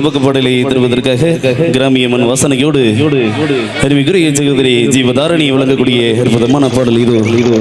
துவக்க பாடலை தருவதற்காக கிராமியம்மன் வாசனையோடு அருமை குறையை சகோதரி ஜீவதாரணி வழங்கக்கூடிய அற்புதமான பாடல் இது இது.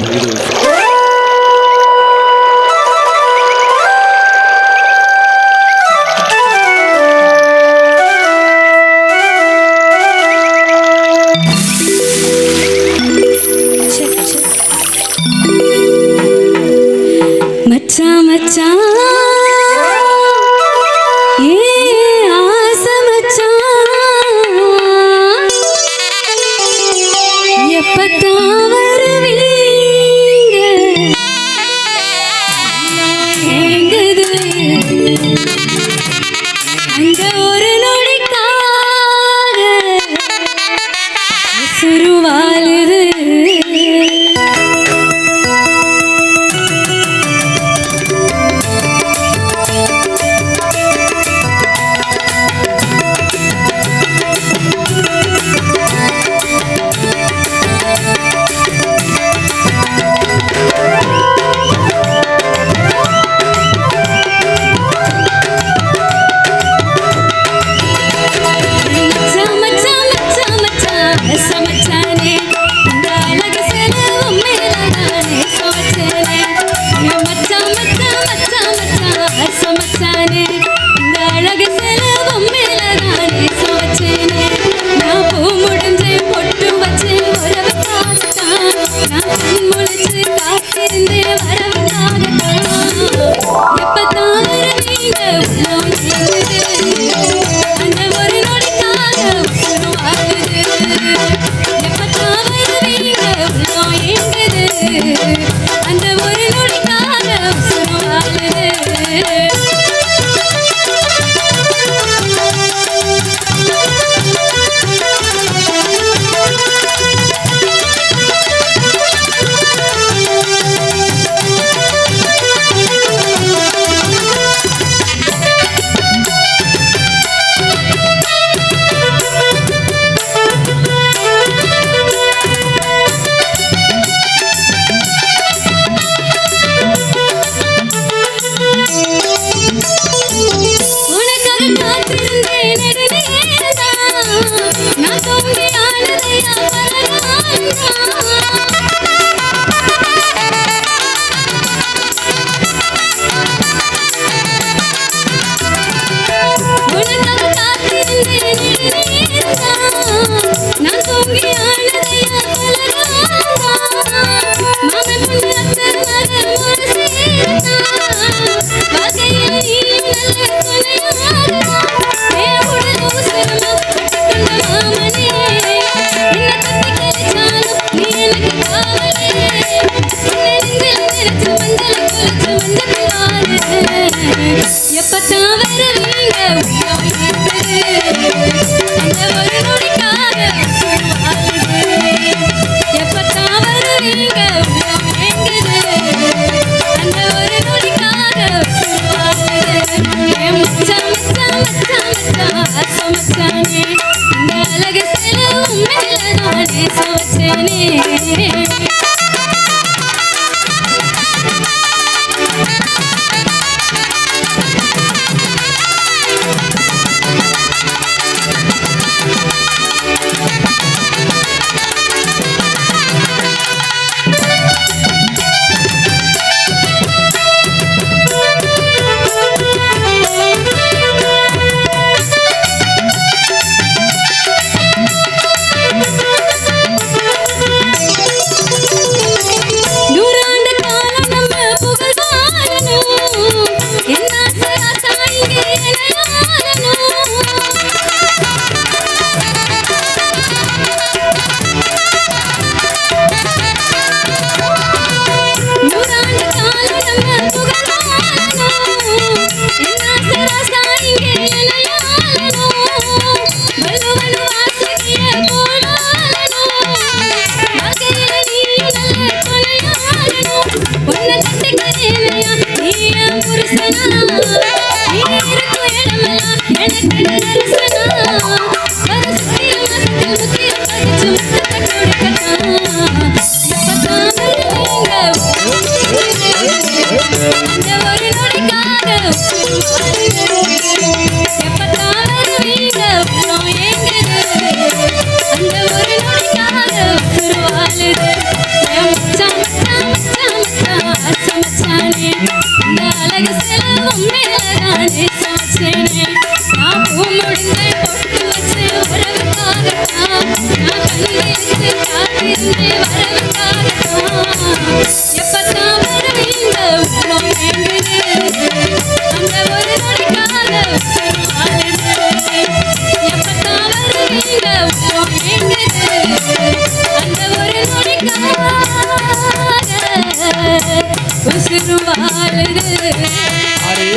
எனக்கு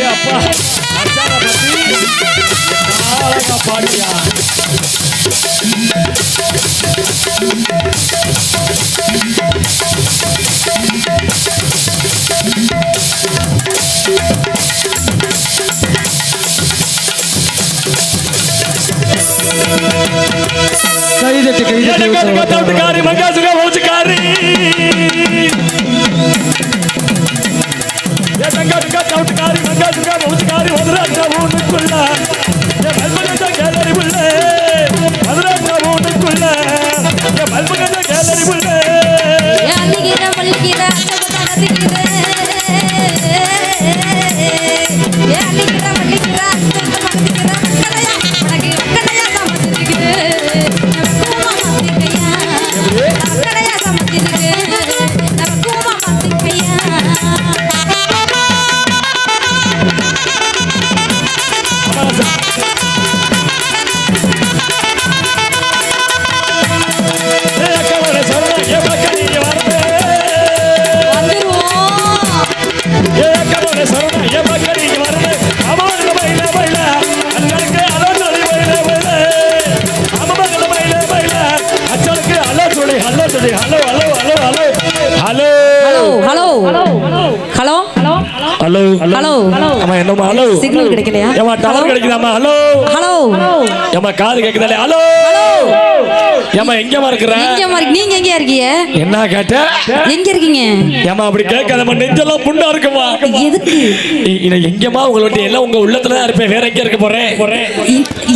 அப்பா. அச்சார பத்தி அழகா பாடியா. கைதட்டி கைதட்டி தவிட்டுக்காரி மங்காசுகா ರಂಗ ರಂಗ ಕೌಟಕಾರಿ ರಂಗ ರಂಗ ಔಟಕಾರಿ ಹೋದ್ರೆ ಅಜ್ಜ ಊಟಕ್ಕಲ್ಲ ஹலோ ஹலோ அம்மா என்னம்மா ஹலோ சிக்னல் கிடைக்கலையா? ஏமா டவர் கிடைக்குதாம்மா ஹலோ ஹலோ ஏமா காது கேக்குதாலே? ஹலோ ஏமா எங்கம்மா இருக்கிற? எங்க மாதிரி நீங்க எங்க இருக்கீங்க? என்ன கேட்ட? எங்க இருக்கீங்க? ஏமா அப்படி கேட்காதம்மா நெஞ்செல்லாம் புண்ணா இருக்குமா? எதுக்கு? இ- எங்கம்மா உங்களோட எல்லாம் உங்க உள்ளத்துல தான் இருப்பேன். வேற எங்க இருக்க போறேன்?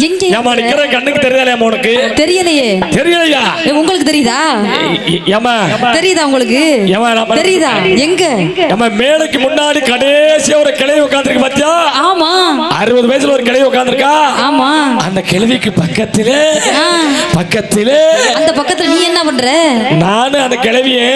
எங்க ஏமா இருக்க? நிக்கிற கண்ணுக்கு தெரியலையாமா உனக்கு? தெரியலையே. தெரியலையா? உங்களுக்கு தெரியுதா? ஏமா தெரியுதா உங்களுக்கு? ஏமா தெரியுதா? எங்க? நம்ம மேடைக்கு முன்னாடி கடைசியா ஒரு கிளவி உட்காந்துருக்கு பாத்தியா? ஆமா. அறுபது வயசுல ஒரு கிளவி உட்காந்துருக்கா ஆமா. அந்த கிழவிக்கு பக்கத்துல. பக்கத்துல. அந்த பக்கத்துல நீ என்ன பண்ற? நானும் அந்த கிழவியே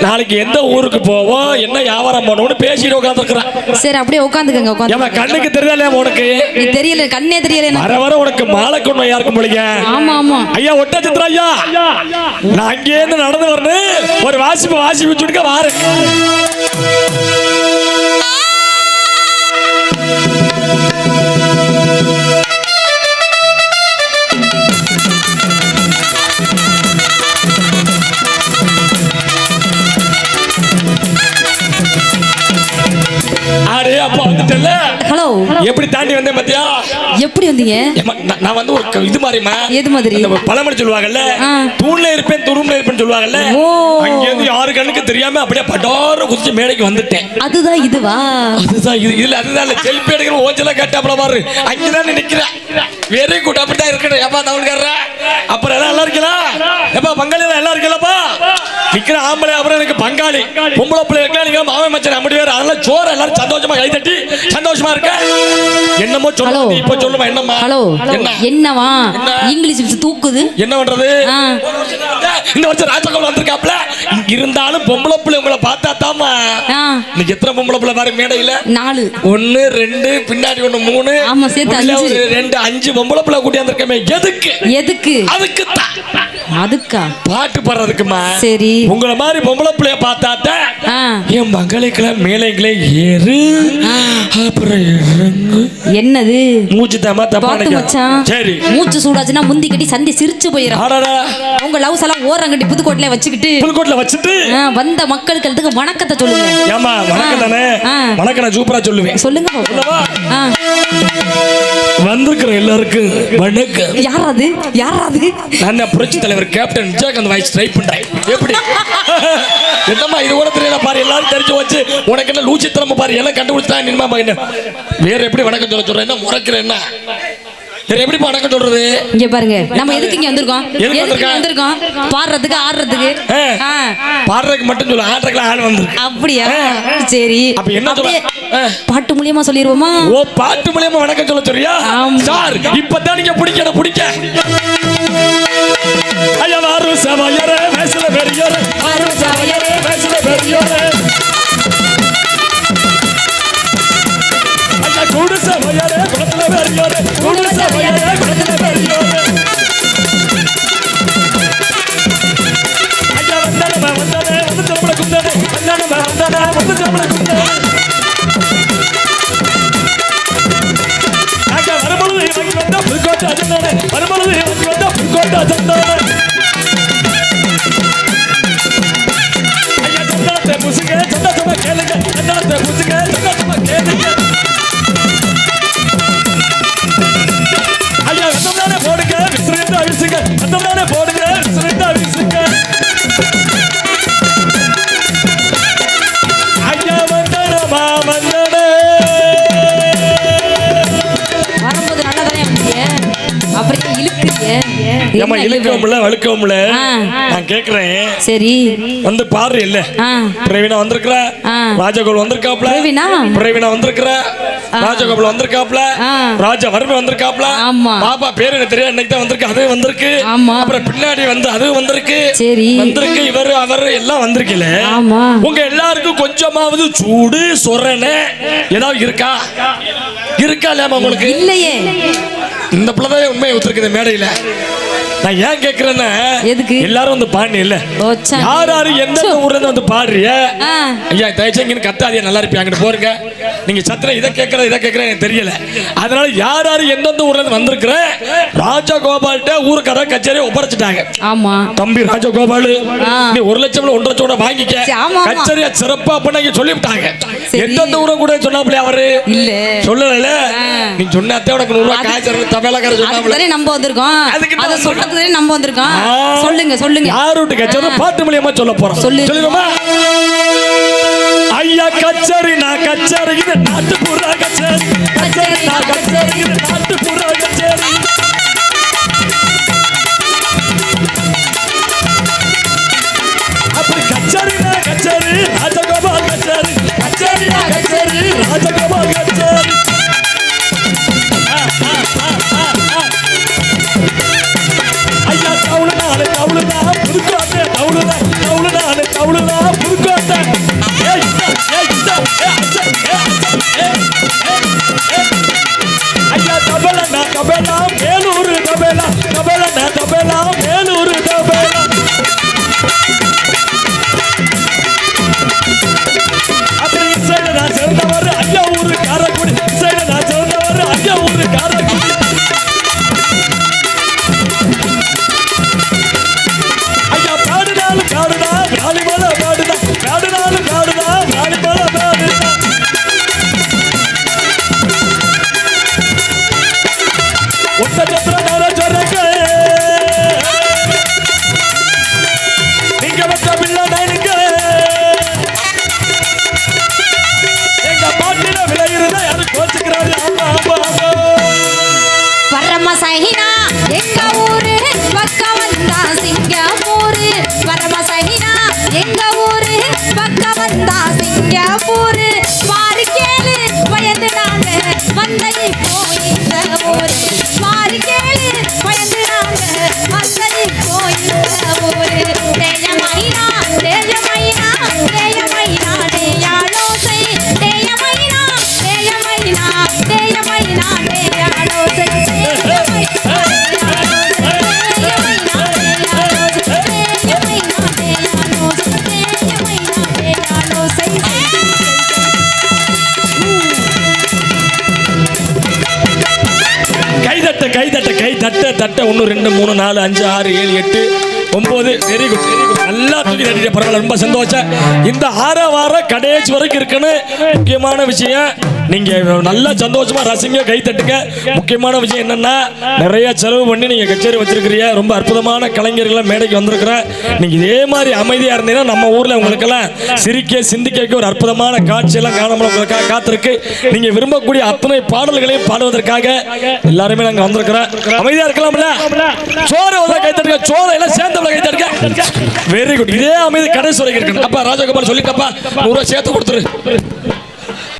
நாளைக்கு எந்த ஊருக்கு போவோம் என்ன வியாபாரம் பண்ணுவோம்னு பேசிட்டு உட்காந்துருக்குறேன் சரி அப்படியே உட்காந்துக்கங்க உட்காந்து. கண்ணுக்கு தெரியலையா உனக்கு? நீ தெரியல கண்ணே தெரியல. வர வர உனக்கு மாலை கொண்டு யாருக்கும் முடியுங்க ஆமா ஆமா. ஐயா ஒட்ட சித்திர ஐயா. நான் அங்கே இருந்து நடந்து வரணும் ஒரு வாசிப்பு வாசிப்பு சுடுக்க வாரு அடே அப்பா வந்துட்டல ஹலோ எப்படி தாண்டி வந்தேன் பாத்தியா? எப்படி வந்தீங்க? நான் வந்து ஒரு க- இது மாதிரிமா எது மாதிரி? பழமொழி சொல்லுவாங்கல்ல. தூண்ல இருப்பேன் துரும்ல இருப்பேன் சொல்லுவாங்கல்ல ஓ. அங்க இருந்து யாரு கண்ணுக்கு தெரியாம அப்படியே படார குதிச்சு மேடைக்கு வந்துட்டேன். அதுதான் இதுவா? அதுதான் இது இதுல அதுதான் இல்ல செல்ஃபி எடுக்கிற ஓஞ்சல கேட்டாப்ல பாரு. அங்கதான் நிக்கிறேன் வெரி குட் அப்படிதான் இருக்கணும். ஏப்பா தமிழ்காரரா அப்புறம் எல்லாம் நல்லா இருக்கலாம் ஏப்பா பங்காளி எல்லாம் இருக்கலப்பா நிக்கிற ஆம்பளை அப்புறம் எனக்கு பங்காளி. பொம்பளை பிள்ளை இருக்கலாம் நீங்க மாமன் மச்சன் அப்படி வேற. அதெல்லாம் சோறு எல்லாரும் சந்தோஷமா கை தட்டி சந்தோஷமா இருக்க என்னமோ சொல்லுங்க இப்ப சொல்லுமா? என்னம்மா? ஹலோ என்ன? என்னவா? இங்கிலீஷ் தூக்குது. என்ன பண்றது. இந்த வருஷம் ராஜகோபால் வந்திருக்காப்ல இருந்தாலும் பொம்பளை பிள்ளை உங்களை பார்த்தா தாமா ஆ. இன்னைக்கு எத்தனை பொம்பளை பிள்ளை பாரு மேடையில? நாலு. ஒன்னு ரெண்டு பின்னாடி ஒண்ணு மூணு. ஆமா, சேர்த்து ரெண்டு அஞ்சு பொம்பளை பிள்ளை கூட்டி வந்திருக்கமே எதுக்கு? எதுக்கு? அதுக்கு தான் அதுக்கா? பாட்டு பாடுறதுக்குமா? சரி. உங்களை மாதிரி பொம்பளை பிள்ளைய பார்த்தாத்தான் ஆ. என் மகளுக்கெல்லாம் மேலைங்களே ஏறு அப்புறம் இறங்கு. என்னது? மூச்சு தாமா தப்பா சரி. மூச்சு சூடாச்சுன்னா முந்தி கட்டி சந்தி சிரிச்சு போயிடும் உங்க லவ்ஸ் எல்லாம் ஓரங்கட்டி புதுக்கோட்டையில வச்சுக்கிட்டு புல்கோட்ல வச்சுட்டு வந்த மக்களுக்கு அதுக்கு வணக்கத்தை சொல்லுங்க. ஏமா வணக்கம் தானே. வணக்கம் நான் சூப்பரா சொல்லுவேன். சொல்லுங்க. வந்திருக்கிற எல்லாருக்கும் வணக்கம். யாராது யாராது நான் புரட்சி தலைவர் கேப்டன் விஜயகாந்த் வாய்ஸ் ட்ரை பண்றேன் எப்படி? என்னம்மா இது கூட தெரியல பாரு எல்லாரும் தெரிஞ்சு வச்சு உனக்கு என்ன லூச்சித்தனமா பாரு எல்லாம் கண்டுபிடிச்சா நின்மா என்ன? வேற எப்படி வணக்கம் சொல்ல சொல்றேன்? என்ன முறைக்கிற என்ன? எப்படி வணக்கம் சொல்றது? இங்க பாருங்க நம்ம எதுக்கு இங்க வந்திருக்கோம்? எதுக்கு வந்திருக்கோம்? பாடுறதுக்கு ஆடுறதுக்கு. பாடுறதுக்கு மட்டும் சொல்ல ஆட்டுறதுக்கு ஆள் வந்திருக்கு. அப்படியா? சரி. அப்ப என்ன சொல்ல? பாட்டு மூலியமா சொல்லிடுவோமா ஓ பாட்டு மூலியமா வணக்கம் சொல்ல சொல்றியா. சார் இப்பதான் நீங்க பிடிக்கணும் பிடிக்க. ஐயா வாரு சமையரே மேசல பெரியோரே. வாரு சமையரே மேசல பெரியோரே. ஐயா கூடு சமையரே குளத்துல பெரியோரே. கூடு சமையரே குளத்துல பெரியோரே. ஐயா வந்தானே வந்தானே. வந்து திருமண குந்தானே. வந்தானே வந்தானே. வந்து திருமண குந்தானே. வரும்பொழுது இவங்க வந்தா புதுக்கோட்டை அஜந்தானே. வரும்பொழுது இவங்க வந்தா புதுக்கோட்டை அஜந்தானே. கேக்குறேன். சரி. வந்து பாரு இல்ல. பிரவீனா வந்திருக்கிற. ஆ. ராஜகோல் வந்திருக்காப்ல. பிரவீனா? பிரவீனா வந்திருக்கிற. ராஜகோபால் வந்திருக்காப்ல. ராஜா வர்ம வந்திருக்காப்ல. ஆமா. பாப்பா பேரு எனக்கு தெரியாது. இன்னைக்கு தான் வந்திருக்கு. அது வந்திருக்கு. ஆமா. அப்புறம் பின்னாடி வந்து அது வந்திருக்கு. சரி. வந்திருக்கு இவர் அவர் எல்லாம் வந்திருக்குல்ல. ஆமா. உங்க எல்லாருக்கும் கொஞ்சமாவது சூடு சொரணை ஏதாவது இருக்கா? இருக்கா இல்லையாமா உங்களுக்கு? இல்லையே. இந்த பிள்ளைதான் உண்மையை ஒத்துருக்குது மேடையில. நான் ஏன் கேக்குறேன்னா எதுக்கு? எல்லாரும் வந்து பாடு இல்ல. யார் யாரு எந்த ஊர்ல இருந்து வந்து பாடுறிய. ஐயா தயச்சங்கின்னு கத்தாதியா நல்லா இருப்பியா? அங்கிட்டு போருங்க. நீங்க சத்திர இதை கேட்கற இதை கேட்கற எனக்கு தெரியல. அதனால யார் யாரு எந்தெந்த ஊர்ல இருந்து வந்திருக்கிற? ராஜகோபால்கிட்ட ஊருக்கதை கச்சேரி ஒப்படைச்சிட்டாங்க. ஆமா. தம்பி ராஜகோபால். நீ ஒரு லட்சம் ஒன்றரை லட்சம் கூட வாங்கிக்க. கச்சேரியா சிறப்பா பண்ண சொல்லிவிட்டாங்க. எந்தெந்த ஊரை கூட சொன்னாப்ல அவரு? இல்ல. சொல்லல. நீ சொன்னாத்தே உனக்கு நூறு ரூபாய் காய்ச்சல் அதுக்கு சொன்னாப்ல நம்ம வந்திருக்கோம். அதுக்கு தானே நம்ம வந்திருக்கோம். சொல்லுங்க சொல்லுங்க. யார் வீட்டு கச்சேரி பாட்டு மூலியமா சொல்ல போறோம். சொல்லு. சொல்லிடுமா? ஐயா கச்சேரி நான் கச்சேரி நாட்டுப்புற கச்சேரி. கச்சேரி நான் கச்சேரி நாட்டுப்புற வரம சகினா எங்க ஊரு? பக்க வந்தா சிங்கப்பூரு. வரம சகினா ரெண்டு மூணு நாலு அஞ்சு ஆறு ஏழு எட்டு ஒன்பது வெரி குட் நல்லா தூக்கி தட்டிட்டு பரவாயில்ல ரொம்ப சந்தோஷம். இந்த ஆற வாரம் கடைசி வரைக்கும் இருக்குன்னு முக்கியமான விஷயம் நீங்க நல்லா சந்தோஷமா ரசிங்க கை தட்டுங்க. முக்கியமான விஷயம் என்னன்னா நிறைய செலவு பண்ணி நீங்க கச்சேரி வச்சிருக்கிறீங்க. ரொம்ப அற்புதமான கலைஞர்கள் மேடைக்கு வந்திருக்கிற நீங்க இதே மாதிரி அமைதியா இருந்தீங்கன்னா நம்ம ஊர்ல உங்களுக்கெல்லாம் சிரிக்க சிந்திக்க ஒரு அற்புதமான காட்சியெல்லாம் காணாமல் உங்களுக்காக காத்திருக்கு. நீங்க விரும்பக்கூடிய அத்தனை பாடல்களையும் பாடுவதற்காக எல்லாருமே நாங்க வந்திருக்கிறோம். அமைதியா இருக்கலாம்ல? சோறு வந்து கை தட்டுங்க. சோறு எல்லாம் சேர்ந்து கை தட்டுங்க. வெரி குட் இதே அமைதி கடைசி வரைக்கும் இருக்கணும். அப்பா ராஜகோபால் சொல்லிட்டப்பா நூறு சேர்த்து கொடுத்துரு.